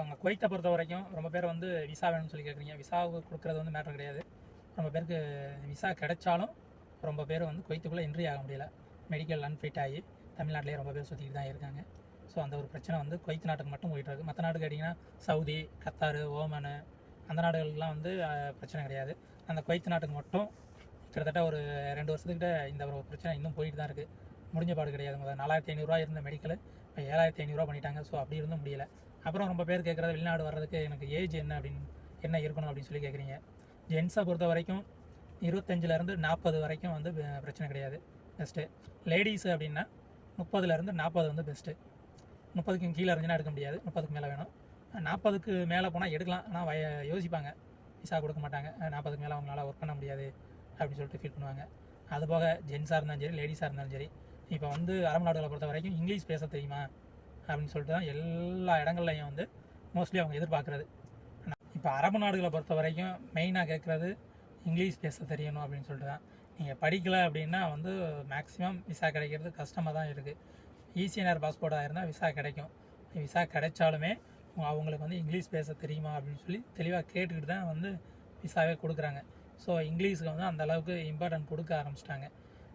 இருப்பாங்க குவைத்தை பொறுத்த வரைக்கும் ரொம்ப பேர் வந்து விசா வேணும்னு சொல்லி கேட்குறீங்க விசாவுக்கு கொடுக்குறது வந்து மேட்ரு கிடையாது. ரொம்ப பேருக்கு விசா கிடைச்சாலும் ரொம்ப பேர் வந்து குவைத்துக்குள்ளே என்ட்ரி ஆக முடியல. மெடிக்கல் அன்ஃபிட் ஆகி தமிழ்நாட்டிலே ரொம்ப பேர் சுற்றிட்டு தான் இருக்காங்க. ஸோ அந்த ஒரு பிரச்சனை வந்து குவைத் நாட்டுக்கு மட்டும் போயிட்டு இருக்கு. மற்ற நாட்டுக்கு கேட்டிங்கன்னா சவுதி கத்தார் ஓமனு அந்த நாடுகளுக்கெல்லாம் வந்து பிரச்சனை கிடையாது. அந்த குவைத் நாட்டுக்கு மட்டும் கிட்டத்தட்ட ஒரு ரெண்டு வருஷத்துக்கிட்ட இந்த ஒரு பிரச்சனை இன்னும் போயிட்டு தான் இருக்குது முடிஞ்ச பாடு கிடையாது. நாலாயிரத்தி ஐநூறுரூவா இருந்த மெடிக்கல் இப்போ ஏழாயிரத்தி ஐநூறுரூவா பண்ணிட்டாங்க. ஸோ அப்படி இருந்தும் முடியல. அப்புறம் ரொம்ப பேர் கேட்குறது வெளிநாடு வர்றதுக்கு எனக்கு ஏஜ் என்ன அப்படின்னு என்ன இருக்கணும் அப்படின்னு சொல்லி கேட்குறீங்க ஜென்ஸை பொறுத்த வரைக்கும் இருபத்தஞ்சிலேருந்து நாற்பது வரைக்கும் வந்து பிரச்சனை கிடையாது. பெஸ்ட்டு லேடிஸ் அப்படின்னா முப்பதுலேருந்து நாற்பது வந்து பெஸ்ட்டு முப்பதுக்கு கீழே இருந்துச்சுன்னா எடுக்க முடியாது. முப்பதுக்கு மேலே வேணும். நாற்பதுக்கு மேலே போனால் எடுக்கலாம். ஆனால் வய யோசிப்பாங்க. விசா கொடுக்க மாட்டாங்க. நாற்பதுக்கு மேலே அவங்களால ஒர்க் பண்ண முடியாது அப்படின்னு சொல்லிட்டு ஃபீல் பண்ணுவாங்க. அதுபோக ஜென்ஸாக இருந்தாலும் சரி லேடிஸாக இருந்தாலும் சரி இப்போ வந்து அரபு நாடுகளை பொறுத்த வரைக்கும் இங்கிலீஷ் பேச தெரியுமா? அப்படின்னு சொல்லிட்டு தான் எல்லா இடங்கள்லையும் வந்து மோஸ்ட்லி அவங்க எதிர்பார்க்குறது. இப்போ அரபு நாடுகளை பொறுத்த வரைக்கும் மெயினாக கேட்குறது இங்கிலீஷ் பேச தெரியணும் அப்படின்னு சொல்லிட்டு தான். நீங்கள் படிக்கலை அப்படின்னா வந்து மேக்ஸிமம் விசா கிடைக்கிறது கஷ்டமாக தான் இருக்குது ஈசிஎன்ஆர் பாஸ்போர்ட்டாக இருந்தால் விசா கிடைக்கும். விசா கிடைச்சாலுமே அவங்களுக்கு வந்து இங்கிலீஷ் பேச தெரியுமா அப்படின்னு சொல்லி தெளிவாக கேட்டுக்கிட்டு தான் வந்து விசாவே கொடுக்குறாங்க. ஸோ இங்கிலீஷுக்கு வந்து அந்தளவுக்கு இம்பார்ட்டன்ட் கொடுக்க ஆரம்பிச்சிட்டாங்க.